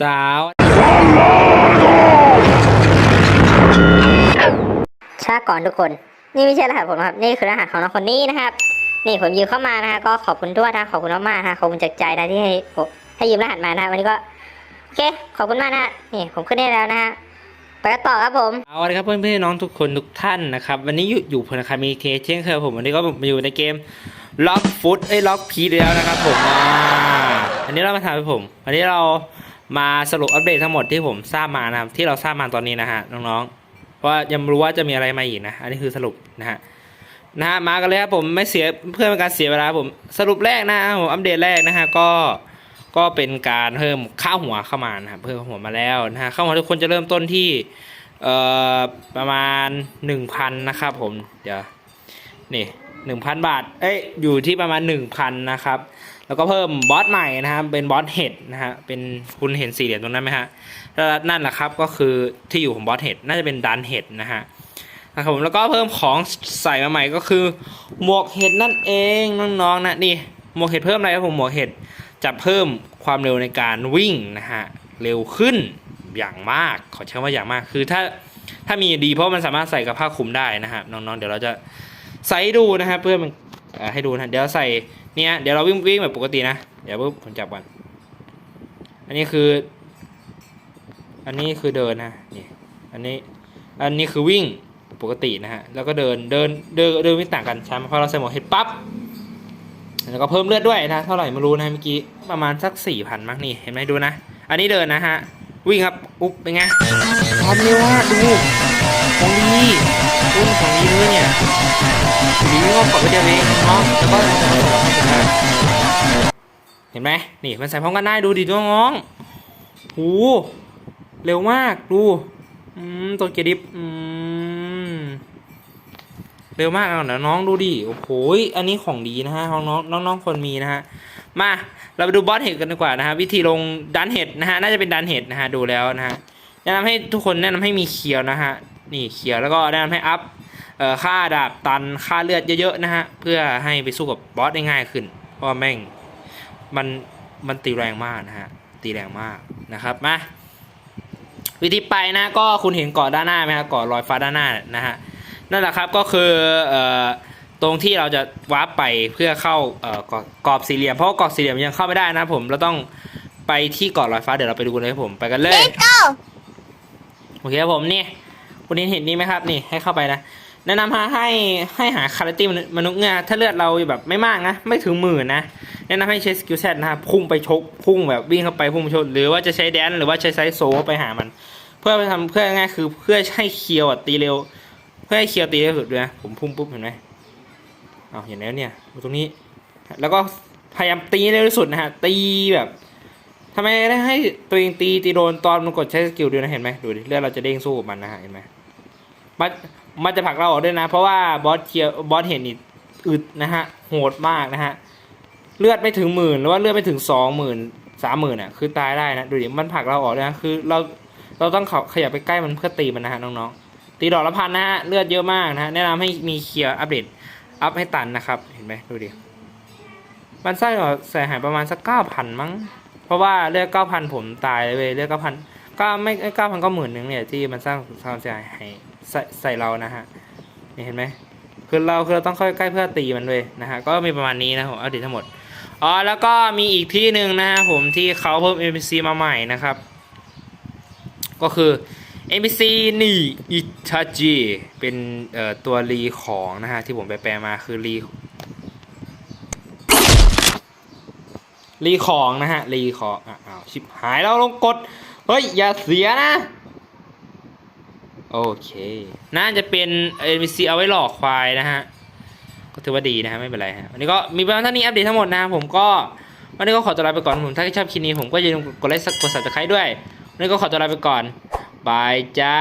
สาวช้าก่อนทุกคน นี่ไม่ใช่รหัสผมนะครับ นี่คือรหัสของน้องคนนี้นะครับ นี่ผมยืมเข้ามานะฮะก็ขอบคุณด้วยนะขอบคุณมากๆนะขอบคุณจากใจนะที่ให้ผมให้ยืมรหัสมานะฮะวันนี้ก็โอเค ขอบคุณมากนะฮะนี่ผมขึ้นได้แล้วนะฮะไปกันต่อครับผม เอาละครับเพื่อนเพื่อนๆน้องทุกคนทุกท่านนะครับ วันนี้อยู่อยู่พลคามีเคเช่นเคยผมวันนี้ก็มาอยู่ในเกมล็อกฟุตเอ้ยล็อกพีแล้วนะครับผมอ่าอันนี้เรามาทำให้ผมวันนี้เรา มาสรุปอัปเดตทั้งหมดที่ผมทราบมานะครับที่เราทราบมาตอนนี้นะฮะน้องๆว่ายังรู้ว่าจะมีอะไรมาอีกนะอันนี้คือสรุปนะฮะนะฮะมากันเลยครับผมไม่เสียเพื่อเป็นการเสียเวลาผมสรุปแรกนะผมอัปเดตแรกนะฮะก็ก็เป็นการเพิ่มข้าวหัวเข้ามานะครับเพิ่มข้าวหัวมาแล้วนะฮะข้าวหัวทุกคนจะเริ่มต้นที่เอ่อประมาณ 1,000 นะครับผมเดี๋ยวนี่ 1,000 บาท เอ้ย อยู่ที่ประมาณ 1,000 นะครับ แล้วก็เพิ่มบอสใหม่นะครับ เป็นบอสเห็ดนะฮะ เป็นคุณเห็นสี่เหลี่ยมตรงนั้นไหมฮะ นั่นแหละครับ ก็คือที่อยู่ของบอสเห็ด น่าจะเป็นดันเห็ดนะฮะ นะครับผม แล้วก็เพิ่มของใส่มาใหม่ก็คือ หมวกเห็ดนั่นเอง น้องๆนะนี่ หมวกเห็ดเพิ่มอะไรครับผม หมวกเห็ดจะเพิ่มความเร็วในการวิ่งนะฮะ เร็วขึ้นอย่างมาก ขอใช้คำว่าอย่างมาก คือถ้า ถ้ามีดีเพราะมันสามารถใส่กับผ้าคลุมได้นะฮะน้องๆ เดี๋ยวเราจะ ใส่ดูนะฮะเพื่อมันให้ดูนะเดี๋ยวใส่เนี่ยเดี๋ยวเราวิ่งวิ่งแบบปกตินะเดี๋ยวปุ๊บผมจับก่อนอันนี้คือ อันนี้คือเดินนะนี่อันนี้อันนี้คือวิ่งปกตินะฮะแล้วก็เดินเดินเดินเดินวิ่งต่างกันใช่ไหมพอเราใส่หมวกเห็ดปั๊บแล้วก็เพิ่มเลือดด้วยนะเท่าไหร่ไม่รู้นะเมื่อกี้ประมาณสักสี่พันมั้งนี่เห็นไหมดูนะ อันนี้เดินนะฮะวิ่งครับอุ๊บเป็นไงความเร็วมาดูของดีรุ่นของดีเลยเนี่ย ดีก็ปรับเดียวเองเนาะแล้วก็เห็นไหมนี่มันใส่พร้อมกันได้ดูดิน้องหูเร็วมากดูอืมตัวเกียร์ดิฟอืมเร็วมากเอาเดี๋ยวน้องดูดิโอ้โหอันนี้ของดีนะฮะน้องน้องน้องน้องคนมีนะฮะมาเราไปดูบอสเห็ดกันดีกว่านะฮะวิธีลงดันเห็ดนะฮะน่าจะเป็นดันเห็ดนะฮะดูแล้วนะฮะแนะนำให้ทุกคนแนะนำให้มีเคียวนะฮะนี่เคียวแล้วก็แนะนำให้อัพ ค่าดาบตันค่าเลือดเยอะๆนะฮะ เพื่อให้ไปสู้กับบอสได้ง่ายขึ้น เพราะว่าแม่งมันมันตีแรงมากนะฮะ ตีแรงมากนะครับมาวิธีไปนะก็คุณเห็นเกาะด้านหน้าไหมฮะเกาะลอยฟ้าด้านหน้านะฮะนั่นแหละครับก็คือเอ่อตรงที่เราจะวาร์ปไปเพื่อเข้าเอ่อกรอบกรอบสี่เหลี่ยมเพราะว่ากรอบสี่เหลี่ยมยังเข้าไม่ได้นะผมเราต้องไปที่เกาะลอยฟ้าเดี๋ยวเราไปดูกันเลยครับผมไปกันเลย Let's go โอเคครับผมนี่คุณเห็นนี่ไหมครับนี่ให้เข้าไปนะ แนะนำให้ให้หาคาราตี้มนุษย์เงาถ้าเลือดเราแบบไม่มากนะ ไม่ถึงหมื่นนะ แนะนำให้ใช้สกิลเซตนะครับ พุ่งไปชก พุ่งแบบวิ่งเข้าไปพุ่งไปชก หรือว่าจะใช้แดน หรือว่าใช้ไซส์โซไปหามัน เพื่อไปทำเพื่อง่ายคือเพื่อให้เคียวตีเร็ว เพื่อให้เคียวตีเร็วสุดด้วยนะผมพุ่งปุ๊บเห็นไหมเอาเห็นแล้วเนี่ยตรงนี้ แล้วก็พยายามตีเร็วที่สุดนะฮะ ตีแบบทำไมได้ให้ตัวเองตีตีโดนตอนมันกดใช้สกิลด้วยนะเห็นไหมดูดิเลือดเราจะเด้งสู้กับมันนะฮะเห็นไหมมัน มันจะผลักเราออกด้วยนะ เพราะว่าบอสเคียบอสเห็นนี่อึดนะฮะโหดมากนะฮะเลือดไม่ถึงหมื่นหรือว่าเลือดไม่ถึงสองหมื่นสามหมื่นอะคือตายได้นะดูดิมันผลักเราออกด้วยนะคือเราเราต้องเขยับไปใกล้มันเพื่อตีมันนะฮะน้องๆตีดอกละพันนะฮะเลือดเยอะมากนะฮะแนะนำให้มีเคลียร์อัปเดตอัพให้ตันนะครับเห็นไหมดูดิมันไส้ก็ใส่หายประมาณสักเก้าพันมั้ง เพราะว่าเลือดเก้าพันผมตายเลยเว้ยเลือดเก้าพันก็ไม่เก้าพันก็หมื่นหนึ่งเนี่ยที่มันสร้างความเสียหาย ใส่ใส่เรานะฮะนี่เห็นไหมคือเราคือเราต้องเข้าใกล้เพื่อตีมันเลยนะฮะก็มีประมาณนี้นะผมอัปเดตทั้งหมดอ๋อแล้วก็มีอีกที่หนึ่งนะฮะผมที่เขาเพิ่ม NPC มาใหม่นะครับ ก็คือ NPC นี่อิชาจิเป็นเอ่อตัวรีของนะฮะที่ผมไปแปลมาคือรีรีของนะฮะรีของอะอ้าวชิบหายแล้วลงกด เฮ้ย อย่าเสียนะ โอเค น่าจะเป็น NPC เอาไว้หลอกควายนะฮะ ก็ถือว่าดีนะฮะไม่เป็นไรฮะวันนี้ก็มีประมาณเท่านี้อัปเดตทั้งหมดนะฮะผมก็วันนี้ก็ขอตัวลาไปก่อนผมถ้าชอบคลิปนี้ผมก็อย่าลืมกดไลค์กดซับสไครต์ด้วยวันนี้ก็ขอตัวลาไปก่อนบายจ้า